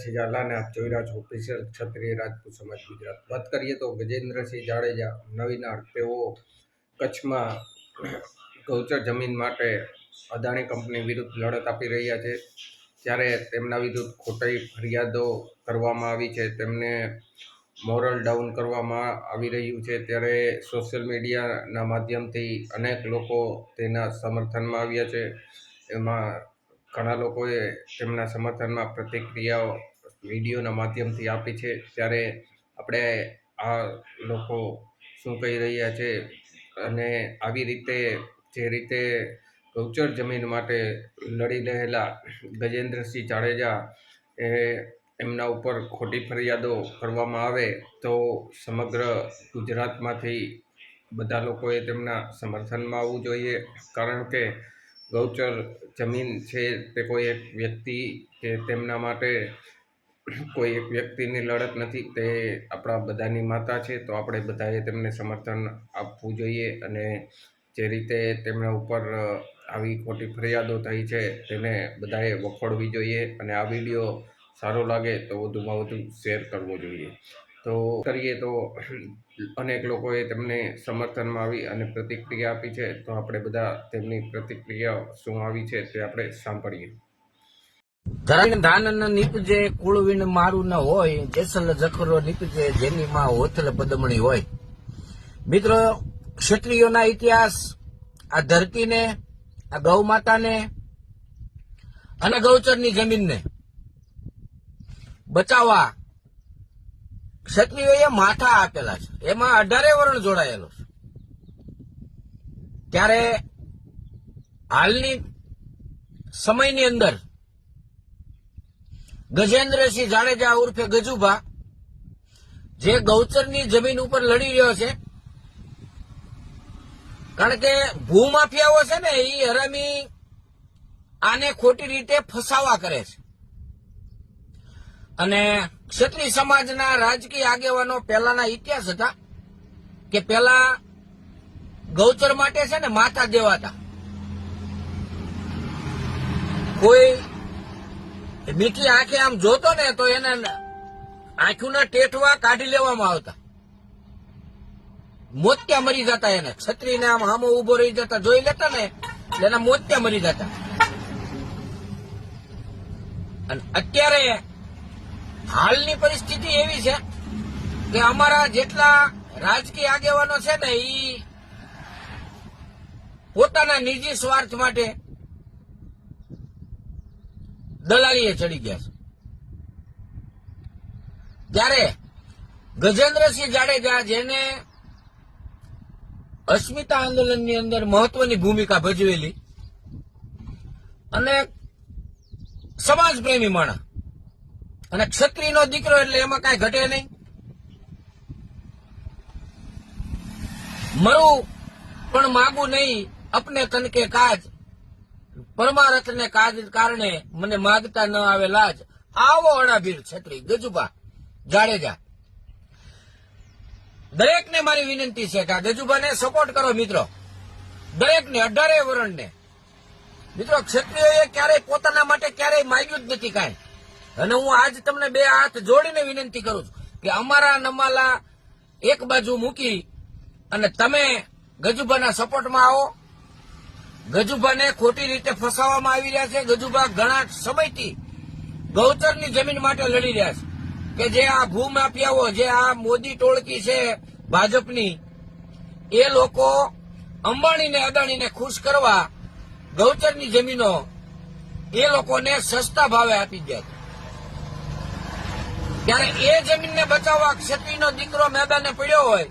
માતાજી હું ઝાલા આપ જોઈ રહ્યા છો ઓફિશિયલ ક્ષત્રિય રાજપૂત સમાજ ગુજરાત. વાત કરીએ તો ગજેન્દ્રસિંહ જાડેજા નવીનાર તેઓ કચ્છમાં ગૌચર જમીન માટે અદાણી કંપની વિરુદ્ધ લડત આપી રહ્યા છે. ત્યારે તેમના વિરુદ્ધ ખોટી ફરિયાદો કરવામાં આવી છે. તેમને મોરલ ડાઉન કરવામાં આવી રહ્યું છે. ત્યારે સોશિયલ મીડિયાના માધ્યમથી અનેક લોકો તેના સમર્થનમાં આવ્યા છે. એમાં ઘણા લોકોએ તેમના સમર્થનમાં પ્રતિક્રિયાઓ વિડીયોના માધ્યમથી આપી છે. ત્યારે આપણે આ લોકો શું કહી રહ્યા છે અને આવી રીતે જે રીતે ગૌચર જમીન માટે લડી રહેલા ગજેન્દ્રસિંહ જાડેજા એ એમના ઉપર ખોટી ફરિયાદો કરવામાં આવે તો સમગ્ર ગુજરાતમાંથી બધા લોકોએ તેમના સમર્થનમાં આવવું જોઈએ. કારણ કે ગૌચર જમીન છે તે કોઈ એક વ્યક્તિ કે તેમના માટે કોઈ એક વ્યક્તિની લડત નથી, તે આપણા બધાની માતા છે, તો આપણે બધાએ તેમને સમર્થન આપવું જોઈએ અને જે રીતે તેમના ઉપર આવી ખોટી ફરિયાદો થઈ છે, તેને બધાએ વખોડવી જોઈએ અને આ વીડિયો સારો લાગે તો વધુમાં વધુ શેર કરવો જોઈએ. તો કરીએ તો અનેક લોકોએ તેમને સમર્થનમાં આવી અને પ્રતિક્રિયા આપી છે, તો આપણે બધા તેમની પ્રતિક્રિયા શું આવી છે તે આપણે સાંભળીએ. ધાન નીપજે કુળવીણ મારું ન હોય, જેસલ જખરો નીપજે જેની માં હોથલ પદમણી હોય. મિત્રો, ક્ષત્રિયોના ઇતિહાસ, આ ધરતીને, આ ગૌ માતાને અને ગૌચરની જમીનને બચાવવા ક્ષત્રિયોએ માથા આપેલા છે. એમાં અઢારે વર્ણ જોડાયેલો છે. ત્યારે હાલની સમયની અંદર ગજેન્દ્રસિંહ જાડેજા ઉર્ફે ગજુભા, જે ગૌચરની જમીન ઉપર લડી રહ્યો છે. કારણ કે ભૂમાફિયાઓ છે ને એ હરામી આને ખોટી રીતે ફસાવા કરે છે. અને ક્ષત્રિય સમાજના રાજકીય આગેવાનો પહેલાના ઇતિહાસ હતા કે પહેલા ગૌચર માટે છે ને માથા દેવાતા. કોઈ મીઠી આંખે આમ જોતો ને તો એને આંખના ટેઠવા કાઢી લેવામાં આવતા. મોત્યા મરી જતા એને. છત્રીને આમ હામો ઊભો રહી જતા. જોઈ લેતા ને એના મોત્યા મરી જતા. અને અત્યારે હાલની પરિસ્થિતિ એવી છે કે અમારા જેટલા રાજકીય આગેવાનો છે ને, ઈ પોતાના નિજી સ્વાર્થ માટે દલાલીએ ચડી ગયા છે. જ્યારે ગજેન્દ્રસિંહ જાડેજા, જેને અસ્મિતા આંદોલનની અંદર મહત્વની ભૂમિકા ભજવેલી અને સમાજ પ્રેમી માણસ અને ક્ષત્રિયનો દીકરો એટલે એમાં કઈ ઘટે નહીં. મરું પણ માગું નહીં, અપને તનકે કાજ પરમારથને કારણે મને માગતા ન આવે લાજ આવો અણાભીર છત્રી ગજુભા જાડેજા દરેકને મારી વિનંતી છે કે આ ગજુભાને સપોર્ટ કરો મિત્રો. દરેકને, અઢારે વરણને. મિત્રો, ક્ષત્રિયોએ ક્યારેય પોતાના માટે ક્યારેય માગ્યું જ નથી કાંઈ. અને હું આજ તમને બે હાથ જોડીને વિનંતી કરું છું કે અમારા નમાલા એક બાજુ મૂકી અને તમે ગજુબાના સપોર્ટમાં આવો. ગજુભાને ખોટી રીતે ફસાવવામાં આવી રહ્યા છે. ગજુભા ઘણા સમયથી ગૌચરની જમીન માટે લડી રહ્યા છે કે જે આ ભૂમાફિયાઓ, જે આ મોદી ટોળકી છે ભાજપની, એ લોકો અંબાણીને અદાણીને ખુશ કરવા ગૌચરની જમીનો એ લોકોને સસ્તા ભાવે આપી દે ત્યારે એ જમીનને બચાવવા ક્ષત્રિયનો દીકરો મેદાને પડ્યો હોય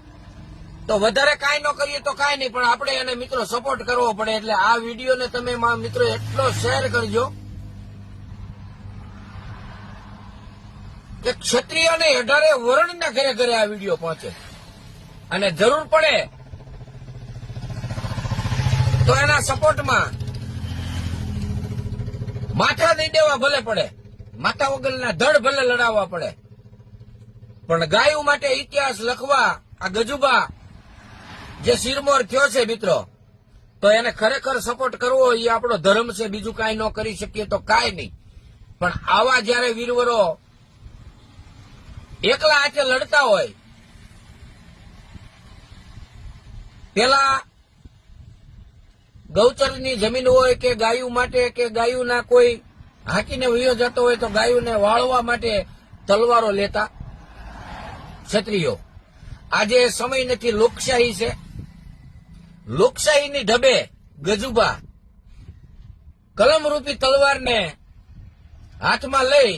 તો વધારે કાંઈ ન કરીએ તો કાંઈ નહીં, પણ આપણે એને મિત્રો સપોર્ટ કરવો પડે એટલે આ વિડીયોને તમે મિત્રો એટલો શેર કરજો કે ક્ષત્રિયોને અઢારે વર્ણના ઘરે ઘરે આ વીડિયો પહોંચે. અને જરૂર પડે તો એના સપોર્ટમાં માથા દઈ દેવા ભલે પડે. માથા વગરના ધડ ભલે લડાવવા પડે. પણ ગાયો માટે ઇતિહાસ લખવા, આ ગજુબા જે શિરમોર થયો છે મિત્રો, તો એને ખરેખર સપોર્ટ કરવો એ આપણો ધર્મ છે. બીજું કાંઈ ન કરી શકીએ તો કાંઈ નહીં. પણ આવા જ્યારે વીરવરો એકલા હાથે લડતા હોય, પેલા ગૌચરની જમીન હોય કે ગાયું માટે કે ગાયુના કોઈ હાકીને વયો જતો હોય તો ગાયુને વાળવા માટે તલવારો લેતા ક્ષત્રિયો. આજે સમય નથી, લોકશાહી છે. લોકશાહીની ઢબે ગજુબા કલમરૂપી તલવારને હાથમાં લઈ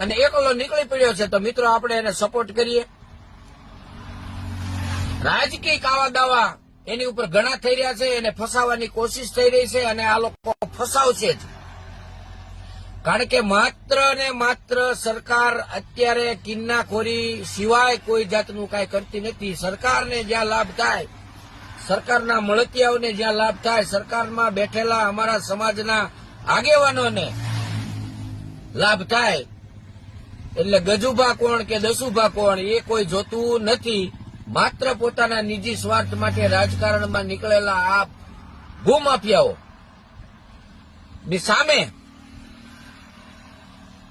અને એકલો નીકળી પડ્યો છે, તો મિત્રો આપણે એને સપોર્ટ કરીએ. રાજકીય કાવા દાવા એની ઉપર ઘણા થઈ રહ્યા છે, એને ફસાવાની કોશિશ થઈ રહી છે અને આ લોકો ફસાવશે જ. કારણ કે માત્ર ને માત્ર સરકાર અત્યારે કિન્નાખોરી સિવાય કોઈ જાતનું કાંઈ કરતી નથી. સરકારને જ્યાં લાભ થાય સરકારના મળતિયાઓને જ્યાં લાભ થાય, સરકારમાં બેઠેલા અમારા સમાજના આગેવાનોને લાભ થાય. એટલે ગજુભા કોણ કે દસુભા કોણ, એ કોઈ જોતું નથી. માત્ર પોતાના નિજી સ્વાર્થ માટે રાજકારણમાં નીકળેલા આ ભૂમાફિયાઓ. ની સામે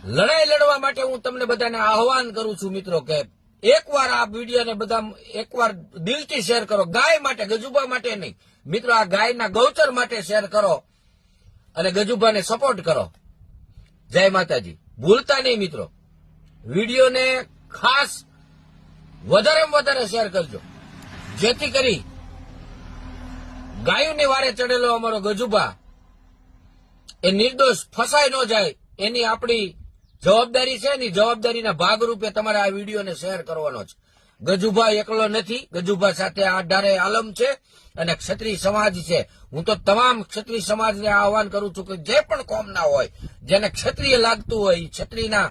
લડાઈ લડવા માટે હું તમને બધાને આહવાન કરું છું મિત્રો કે એકવાર આ વિડીયોને બધા એકવાર દિલથી શેર કરો. ગાય માટે ગજુબા માટે નહીં. મિત્રો, આ ગાયના ગૌચર માટે શેર કરો અને ગજુબાને સપોર્ટ કરો. જય માતાજી. ભૂલતા નહીં મિત્રો. વિડીયોને ખાસ વધારેમાં વધારે શેર કરજો. જેથી કરી ગાયોની વારે ચડેલો અમારો ગજુબા એ નિર્દોષ, ફસાઈ ન જાય એની આપણી જવાબદારી છે ને જવાબદારીના ભાગરૂપે તમારે આ વિડીયોને શેર કરવાનો છે. ગજુભા એકલો નથી. ગજુભા સાથે આ ડારે આલમ છે અને ક્ષત્રિય સમાજ છે. હું તો તમામ ક્ષત્રિય સમાજને આહવાન કરું છું કે જે પણ કોમના હોય, જેને ક્ષત્રિય લાગતું હોય એ ક્ષત્રિયના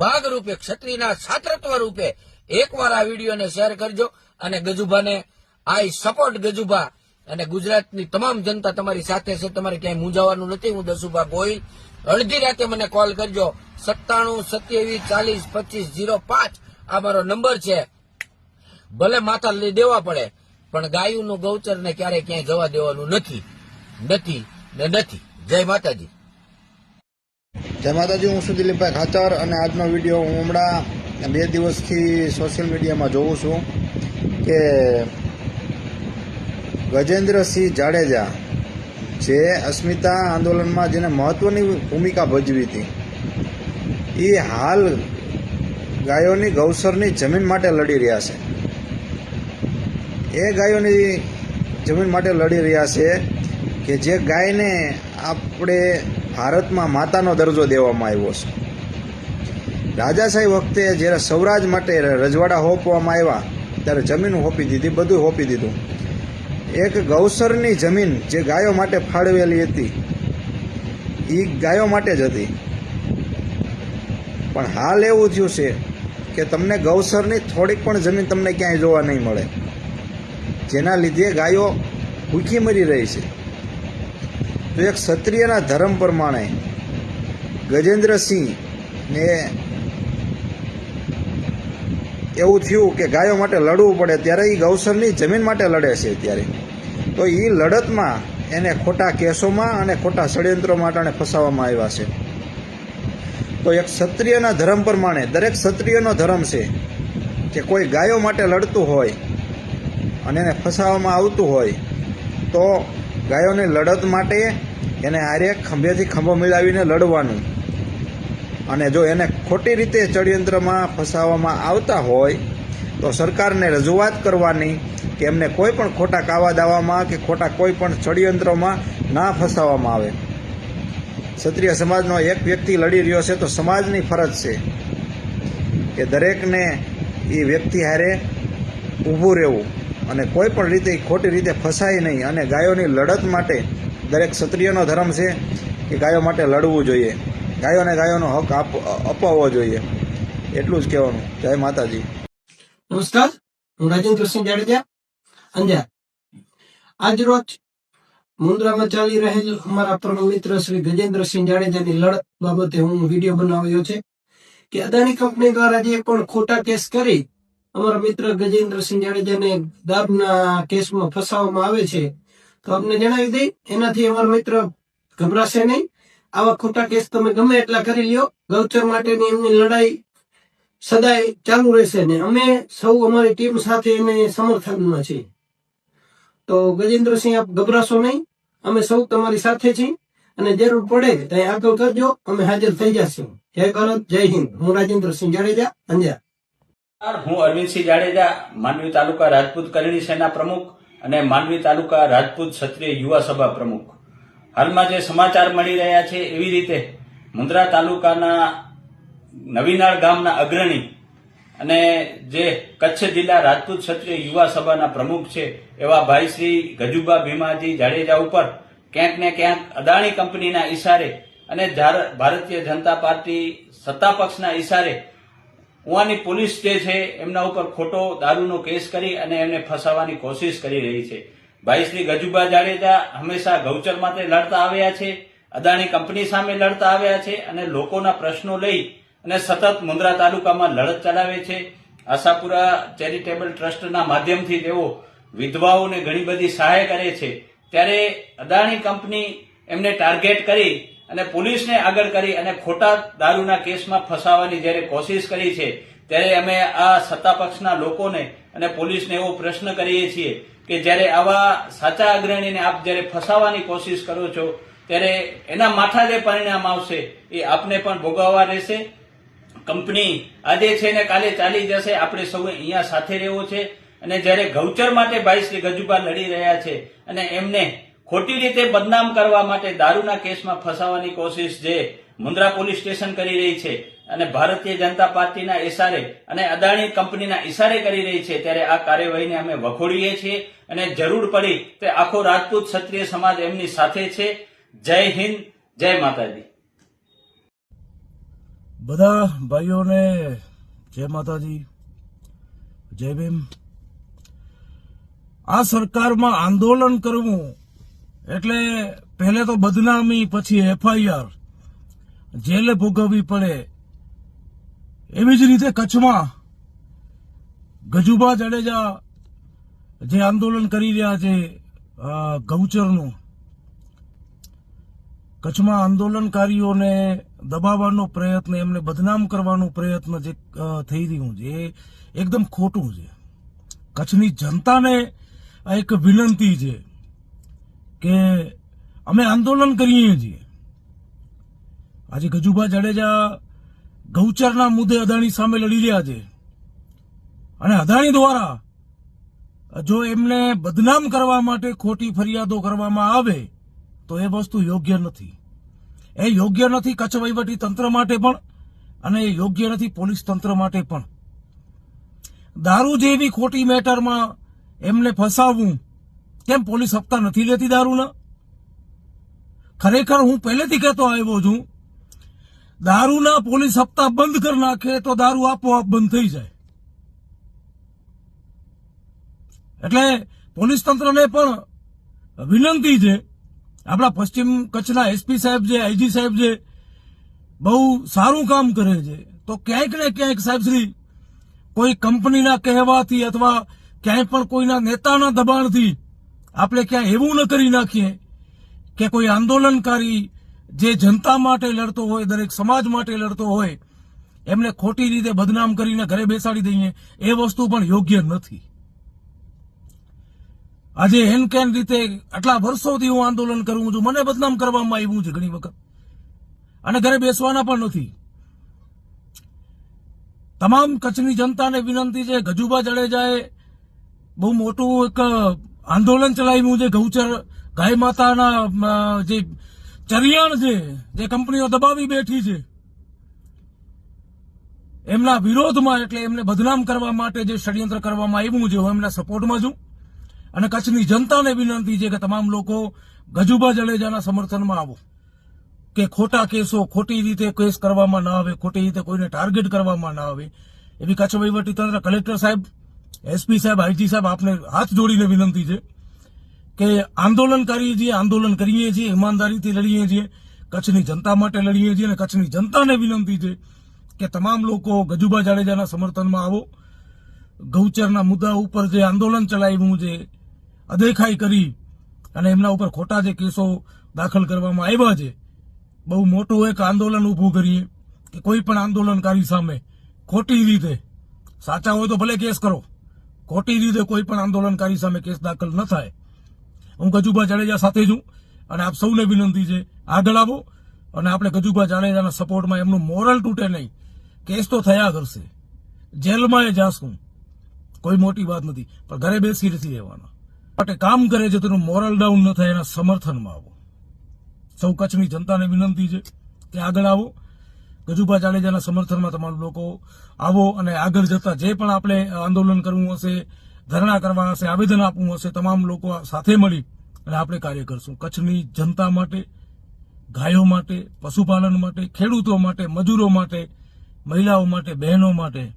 ભાગરૂપે, ક્ષત્રિયના છાત્રત્વ રૂપે એકવાર આ વિડીયોને શેર કરજો અને ગજુભાને આઈ સપોર્ટ ગજુભા અને ગુજરાતની તમામ જનતા તમારી સાથે છે. તમારે ક્યાંય મૂંઝાવાનું નથી. હું દસુભા ગોહિલ અડધી રાતે મને કોલ કરજો. સત્તાણું, સત્યાવીસ, ચાલીસ, પચીસ જીરો પાંચ આ મારો નંબર છે. ભલે માથા લઈ દેવા પડે, પણ ગાયુંનું ગૌચરને ક્યારેય ક્યાંય જવા દેવાનું નથી. નથી ને નથી. જય માતાજી. જય માતાજી, હું છું દિલીપભાઈ ખાચર અને આજનો વીડિયો હું હમણાં બે દિવસથી સોશિયલ મીડિયામાં જોઉં છું કે ગજેન્દ્રસિંહ જાડેજા જે અસ્મિતા આંદોલનમાં જેને મહત્વની ભૂમિકા ભજવી હતી, એ હાલ ગાયોની ગૌસરની જમીન માટે લડી રહ્યા છે. એ ગાયોની જમીન માટે લડી રહ્યા છે કે જે ગાયને આપણે ભારતમાં માતાનો દરજ્જો દેવામાં આવ્યો છે. રાજાશાહી વખતે જ્યારે સૌરાજ માટે રજવાડા હોપવામાં આવ્યા, ત્યારે જમીન હોપી દીધી, બધું હોપી દીધું. એક ગૌસરની જમીન જે ગાયો માટે ફાળવેલી હતી. એ ગાયો માટે જ હતી. પણ હાલ એવું થયું છે કે તમને ગૌસરની થોડીક પણ જમીન તમને ક્યાંય જોવા નહીં મળે. જેના લીધે ગાયો ભૂખી મરી રહી છે. તો એક ક્ષત્રિયના ધર્મ પ્રમાણે ગજેન્દ્રસિંહ ને એવું થયું કે ગાયો માટે લડવું પડે ત્યારે એ ગૌસરની જમીન માટે લડે છે ત્યારે તો એ લડતમાં એને ખોટા કેસોમાં અને ખોટા ષડયંત્રો માટે ફસાવવામાં આવ્યા છે. તો એક ક્ષત્રિયના ધર્મ પ્રમાણે દરેક ક્ષત્રિયનો ધર્મ છે કે કોઈ ગાયો માટે લડતું હોય અને એને ફસાવવામાં આવતું હોય, તો ગાયોની લડત માટે એને હારે ખંભેથી ખંભો મિલાવીને લડવાનું. અને જો એને ખોટી રીતે ષડયંત્રમાં ફસાવવામાં આવતા હોય, તો સરકારને રજૂઆત કરવાની કે એમને કોઈ પણ ખોટા કાવા દાવામાં કે ખોટા કોઈ પણ ષડયંત્રોમાં ના ફસાવવામાં આવે. ક્ષત્રિય સમાજનો એક વ્યક્તિ લડી રહ્યો છે તો સમાજની ફરજ છે કે દરેકને એ વ્યક્તિ હારે ઊભું રહેવું અને કોઈ પણ રીતે ખોટી રીતે ફસાય નહીં અને ગાયોની લડત માટે દરેક ક્ષત્રિયનો ધર્મ છે કે ગાયો માટે લડવું જોઈએ. ગાયોને ગાયોનો હક અપાવવો જોઈએ. એટલું જ કહેવાનું. જય માતાજી. નમસ્કાર. હું રાજેન્દ્ર સિંહ જાડેજા. અંજાર. આજ રોજ મુન્દ્રામાં ચાલી રહેલ અમારા પરમ મિત્ર શ્રી ગજેન્દ્રસિંહ જાડેજાની લડત બાબતે હું વીડિયો બનાવ્યો છે કે અદાણી કંપની દ્વારા જે પણ ખોટા કેસ કરી અમારા મિત્ર ગજેન્દ્રસિંહ જાડેજાને દાબના કેસમાં ફસાવવામાં આવે છે, તો આપને જણાવી દઈ, એનાથી અમારો મિત્ર ગભરાશે નહીં. આવા ખોટા કેસ તમે ગમે એટલા કરી લ્યો. ગૌચર માટેની એમની લડાઈ સદાય ચાલુ રહેશે ને અમે સૌ અમારી ટીમ સાથે એને સમર્થનમાં છીએ. તો ગજેન્દ્રસિંહ આપ ગભરાશો નહીં. અમે સૌ તમારી સાથે છીએ અને જરૂર પડે ત્યાં આગળ કરજો. અમે હાજર થઈ જશું. જય ભારત, જય હિન્દ. હું રાજેન્દ્રસિંહ જાડેજા અંજા હું અરવિંદસિંહ જાડેજા માંડવી તાલુકા રાજપૂત કરણી સેના પ્રમુખ અને માંડવી તાલુકા રાજપૂત ક્ષત્રિય યુવા સભા પ્રમુખ. હાલમાં જે સમાચાર મળી રહ્યા છે એવી રીતે મુન્દ્રા તાલુકાના નવીનાળ ગામના અગ્રણી અને જે કચ્છ જિલ્લા રાજપૂત ક્ષત્રિય યુવા સભાના પ્રમુખ છે એવા ભાઈ શ્રી ગજુબા ભીમાજી જાડેજા ઉપર ક્યાંક ને ક્યાંક અદાણી કંપનીના ઈશારે અને ભારતીય જનતા પાર્ટી સત્તા પક્ષના ઈશારે ઉવાની પોલીસ જે છે એમના ઉપર ખોટો દારૂનો કેસ કરી અને એમને ફસાવવાની કોશિશ કરી રહી છે. ભાઈ શ્રી ગજુબા જાડેજા હંમેશા ગૌચર માટે લડતા આવ્યા છે, અદાણી કંપની સામે લડતા આવ્યા છે અને લોકોના પ્રશ્નો લઈ અને સતત મુન્દ્રા તાલુકામાં લડત ચલાવે છે. આશાપુરા ચેરિટેબલ ટ્રસ્ટના માધ્યમથી તેઓ વિધવાઓને ઘણી બધી સહાય કરે છે. ત્યારે અદાણી કંપની એમને ટાર્ગેટ કરી અને પોલીસને આગળ કરી અને ખોટા દારૂના કેસમાં ફસાવાની જ્યારે કોશિશ કરી છે, ત્યારે અમે આ સત્તા પક્ષના લોકોને અને પોલીસને એવો પ્રશ્ન કરીએ છીએ કે જ્યારે આવા સાચા અગ્રણીને આપ જ્યારે ફસાવાની કોશિશ કરો છો, ત્યારે એના માથા જે પરિણામ આવશે, એ આપને પણ ભોગવવા રહેશે. કંપની આજે છે ને કાલે ચાલી જશે, આપણે સૌએ અહીંયા સાથે રહેવું છે. અને જ્યારે ગૌચર માટે ભાઈ શ્રી ગજુબા લડી રહ્યા છે, અને એમને ખોટી રીતે બદનામ કરવા માટે દારૂના કેસમાં ફસાવાની કોશિશ જે મુન્દ્રા પોલીસ સ્ટેશન કરી રહી છે અને ભારતીય જનતા પાર્ટીના ઇશારે અને અદાણી કંપનીના ઇશારે કરી રહી છે. ત્યારે આ કાર્યવાહીને અમે વખોડીએ છીએ અને જરૂર પડી તે આખો રાજપૂત ક્ષત્રિય સમાજ એમની સાથે છે. જય હિન્દ, જય માતાજી. બધા ભાઈઓને જય માતાજી, જય ભીમ. આ સરકારમાં આંદોલન કરવું એટલે પહેલે તો બદનામી, પછી એફઆઈઆર. જેલે ભોગવવી પડે. એવી જ રીતે કચ્છમાં ગજુબા જાડેજા જે આંદોલન કરી રહ્યા છે ગૌચરનું, કચ્છમાં આંદોલનકારીઓને દબાવવાનો પ્રયત્ન, એમને બદનામ કરવાનો પ્રયત્ન જે થઈ રહ્યું છે, એ એકદમ ખોટું છે. કચ્છની જનતાને એક વિનંતી છે કે અમે આંદોલન કરીએ છીએ. આજે ગજુભા જાડેજા ગૌચરના મુદ્દે અદાણી સામે લડી રહ્યા છે. અને અદાણી દ્વારા જો એમને બદનામ કરવા માટે ખોટી ફરિયાદો કરવામાં આવે, તો એ વસ્તુ યોગ્ય નથી. એ યોગ્ય નથી કચ્છ વહીવટી તંત્ર માટે પણ, અને એ યોગ્ય નથી પોલીસ તંત્ર માટે પણ. દારૂ જેવી ખોટી મેટરમાં એમને ફસાવવું, કેમ પોલીસ હપ્તા નથી લેતી દારૂના? ખરેખર હું પહેલેથી કહેતો આવ્યો છું દારૂના પોલીસ હપ્તા બંધ કરી નાખે તો દારૂ આપોઆપ બંધ થઈ જાય. એટલે પોલીસ તંત્રને પણ વિનંતી છે, આપણા પશ્ચિમ કચ્છના એસપી સાહેબ જે આઈજી સાહેબ જે બહુ સારું કામ કરે છે. તો ક્યાંક ને ક્યાંક સાહેબ શ્રી, કોઈ કંપનીના કહેવાથી અથવા ક્યાંય પણ કોઈના નેતાના દબાણથી આપણે ક્યાંય એવું ન કરી નાખીએ કે કોઈ આંદોલનકારી જે જનતા માટે લડતો હોય, દરેક સમાજ માટે લડતો હોય, એમને ખોટી રીતે બદનામ કરીને ઘરે બેસાડી દઈએ, એ વસ્તુ પણ યોગ્ય નથી. આજે હેનકેન રીતે આટલા વર્ષોથી હું આંદોલન કરું છું, મને બદનામ કરવામાં આવ્યું છે ઘણી વખત. અને ઘરે બેસવાના પણ નથી. તમામ કચ્છની જનતાને વિનંતી છે, ગજુબા જાડેજાએ બહુ મોટું એક આંદોલન ચલાવ્યું છે, ગૌચર, ગાય માતાના જે ચરિયાણ છે, જે કંપનીઓ દબાવી બેઠી છે. એમના વિરોધમાં એટલે એમને બદનામ કરવા માટે જે ષડયંત્ર કરવામાં આવ્યું છે, હું એમના સપોર્ટમાં છું. અને કચ્છની જનતાને વિનંતી છે કે તમામ લોકો ગજુબા જડેજાના સમર્થનમાં આવો. કે ખોટા કેસો ખોટી રીતે કેસ કરવામાં ના આવે, ખોટી રીતે કોઈને ટાર્ગેટ કરવામાં ના આવે. એવી કચ્છ વહીવટી તંત્ર કલેક્ટર સાહેબ, એસપી સાહેબ આઈજી સાહેબ આપને હાથ જોડીને વિનંતી છે. કે આંદોલન કરીએ છીએ આંદોલન કરીએ છીએ, ઈમાનદારીથી લડીએ છીએ, કચ્છની જનતા માટે લડીએ છીએ અને કચ્છની જનતાને વિનંતી છે કે તમામ લોકો ગજુબા જાડેજાના સમર્થનમાં આવો. ગૌચરના મુદ્દા ઉપર જે આંદોલન ચલાવ્યું જે અદેખાઈ કરી અને એમના ઉપર ખોટા જે કેસો દાખલ કરવામાં આવ્યા છે, બહુ મોટું એક આંદોલન ઊભું કરીએ કે કોઈ પણ આંદોલનકારી સામે ખોટી રીતે, સાચા હોય તો ભલે કેસ કરો, ખોટી રીતે કોઈ પણ આંદોલનકારી સામે કેસ દાખલ ન થાય. હું ગજુભા જાડેજા સાથે છું અને આપ સૌને વિનંતી છે, આગળ આવો અને આપણે ગજુભા જાડેજાના સપોર્ટમાં એમનું મોરલ તૂટે નહીં. કેસ તો થયા કરશે જેલમાં એ જાશું. કોઈ મોટી વાત નથી, પણ ઘરે બેસી નથી રહેવાના. માટે કામ કરે છે તેનું મોરલ ડાઉન ન થાય એના સમર્થનમાં આવો. સૌ કચ્છની જનતાને વિનંતી છે કે આગળ આવો. ગજુભા જાડેજાના સમર્થનમાં તમારું લોકો આવો અને આગળ જતા જે પણ આપણે આંદોલન કરવું હશે ધરણા કરવા હશે આવેદન આપવું હશે, તમામ લોકો સાથે મળી અને આપણે કાર્ય કરશું. કચ્છની જનતા માટે, ગાયો માટે, પશુપાલન માટે, ખેડૂતો માટે, મજૂરો માટે, મહિલાઓ માટે, બહેનો માટે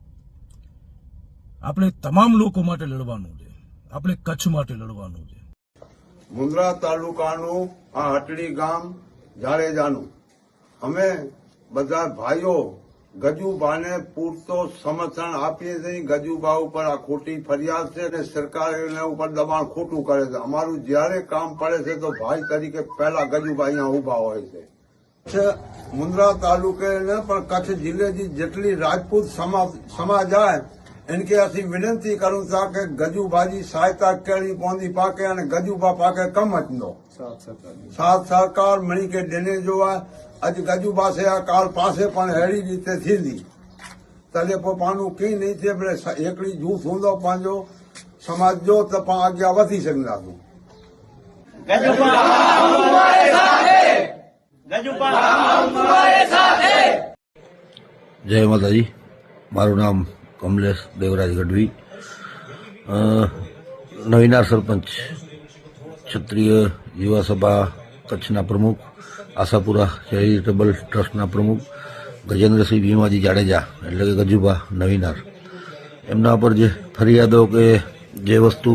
આપણે તમામ લોકો માટે લડવાનું છે. આપણે કચ્છ માટે લડવાનું છે. મુન્દ્રા તાલુકાનું આ હટડી ગામ જાડેજાનું. અમે બધા ભાઈઓ ગજુબાને પૂરતો સમર્થન આપીએ છીએ ગજુબા ઉપર આ ખોટી ફરિયાદ છે અને સરકાર એના ઉપર દબાણ ખોટું કરે છે. અમારું જ્યારે કામ પડે છે તો ભાઈ તરીકે પહેલા ગજુબા અહીંયા ઊભા હોય છે. મુન્દ્રા તાલુકે ને પણ કચ્છ જિલ્લેની જેટલી રાજપૂત સમાજ આવે એનકે અસી વિનંતી કરું છું કે ગજુબાજી સહાયતા કેળી પોંદી પાકે અને ગજુબા પાકે કમ જ નો. સાથ સરકાર. મણી કે ડેને જોવા આજુબાજુ પાસે આ કાળ પાસે પણ હેડી જીતે થીંદી તલે પોપાનું કઈ નહીં તે આપણે એકડી જૂથ હૂંદો પાંજો. સમાજ જો તો પણ આગળ વધી શકનારું જય માતાજી. મારું નામ કમલેશ દેવરાજ ગઢવી. નવીનાર સરપંચ ક્ષત્રિય યુવા સભા કચ્છના પ્રમુખ. આશાપુરા ચેરિટેબલ ટ્રસ્ટના પ્રમુખ ગજેન્દ્રસિંહ ભીમાજી જાડેજા એટલે કે ગજુભા નવીનાર. એમના પર જે ફરિયાદો કે જે વસ્તુ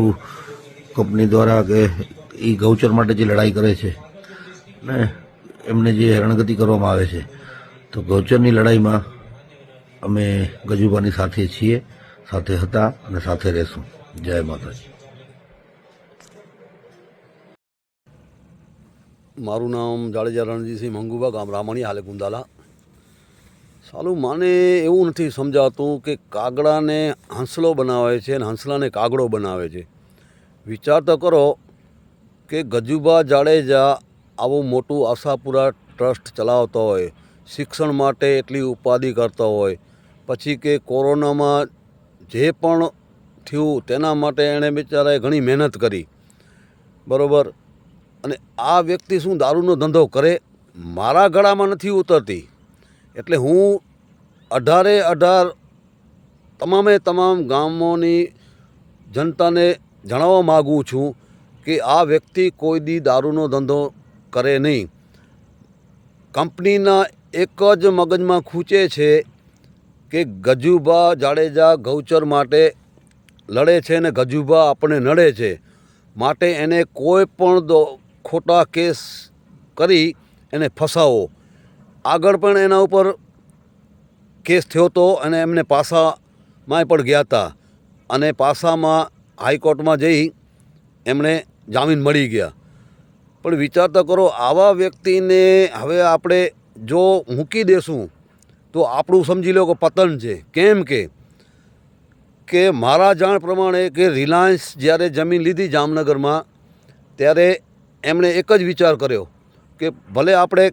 કંપની દ્વારા કે એ ગૌચર માટે જે લડાઈ કરે છે ને એમને જે હેરાનગતિ કરવામાં આવે છે, તો ગૌચરની લડાઈમાં અમે ગજુબાની સાથે છીએ, સાથે હતા અને સાથે રહેશું. જય માતાજી. મારું નામ જાડેજા રણજીતસિંહ મંગુબા ગામ રામણી, હાલે ગુંદાલા. સાલું મને એવું નથી સમજાતું કે કાગડાને હંસલો બનાવે છે અને હંસલાને કાગડો બનાવે છે. વિચાર તો કરો કે ગજુબા જાડેજા આવું મોટું આશાપુરા ટ્રસ્ટ ચલાવતો હોય, શિક્ષણ માટે એટલી ઉપાધિ કરતો હોય, પછી કે કોરોનામાં જે પણ થયું તેના માટે એણે બિચારાએ ઘણી મહેનત કરી. બરાબર? અને આ વ્યક્તિ શું દારૂનો ધંધો કરે, મારા ગળામાં નથી ઉતરતી. એટલે હું અઢારે અઢાર તમામે તમામ ગામોની જનતાને જણાવવા માગું છું કે આ વ્યક્તિ કોઈ દી દારૂનો ધંધો કરે નહીં. કંપનીના એક જ મગજમાં ખૂંચે છે કે ગજુભા જાડેજા ગૌચર માટે લડે છે ને ગજુભા આપણને નડે છે. માટે એને કોઈ પણ ખોટા કેસ કરી એને ફસાવો. આગળ પણ એના ઉપર કેસ થયો હતો અને એમને પાસામાં પણ ગયા હતા. અને પાસામાં હાઈકોર્ટમાં જઈ એમણે જામીન મળી ગયા. પણ વિચાર તો કરો, આવા વ્યક્તિને હવે આપણે જો મૂકી દેશું, તો આપણું સમજી લો કે પતન છે. કેમ કે? કે મારા જાણ પ્રમાણે કે રિલાયન્સ જ્યારે જમીન લીધી જામનગરમાં, ત્યારે એમણે એક જ વિચાર કર્યો કે ભલે આપણે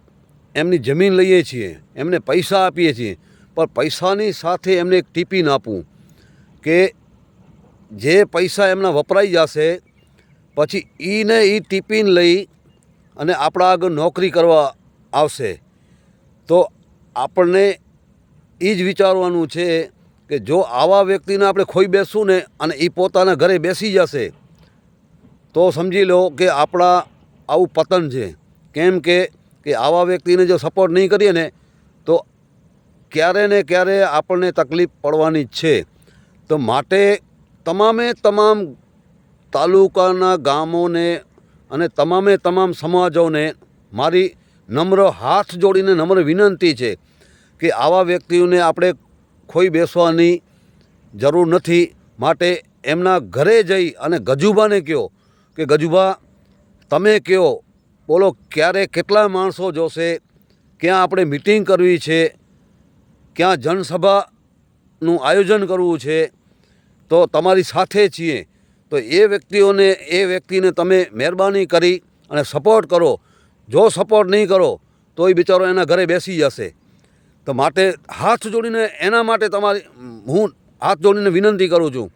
એમની જમીન લઈએ છીએ, એમને પૈસા આપીએ છીએ, પણ પૈસાની સાથે એમને એક ટિફિન આપવું કે જે પૈસા એમના વપરાઈ જશે, પછી એને એ ટિફિન લઈ અને આપણા આગળ નોકરી કરવા આવશે. તો આપણને એ જ વિચારવાનું છે કે જો આવા વ્યક્તિને આપણે ખોઈ બેસું ને અને એ પોતાના ઘરે બેસી જશે, તો સમજી લો કે આપણા આવું પતન છે. કેમ કે કે આવા વ્યક્તિને જો સપોર્ટ નહીં કરીએ ને, તો ક્યારે ને ક્યારે આપણને તકલીફ પડવાની જ છે. તો માટે તમામે તમામ તાલુકાના ગામોને અને તમામે તમામ સમાજોને મારી નમ્ર હાથ જોડીને નમ્ર વિનંતી છે કે આવા વ્યક્તિઓને આપણે ખોઈ બેસવાની જરૂર નથી. માટે એમના ઘરે જઈ અને ગજુબાને કહો કે ગજુબા તમે કહો, બોલો, ક્યારે કેટલા માણસો જોશે? ક્યાં આપણે મિટિંગ કરવી છે? ક્યાં જનસભાનું આયોજન કરવું છે? તો તમારી સાથે છીએ. તો એ વ્યક્તિઓને, એ વ્યક્તિને તમે મહેરબાની કરી અને સપોર્ટ કરો. જો સપોર્ટ નહીં કરો તો એ બિચારો એના ઘરે બેસી જશે. તો માટે હાથ જોડીને, એના માટે તમારી, હું હાથ જોડીને વિનંતી કરું છું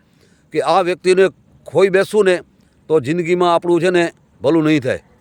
કે આ વ્યક્તિને ખોઈ બેસું ને, તો જિંદગીમાં આપણું છે ને ભલું નહીં થાય.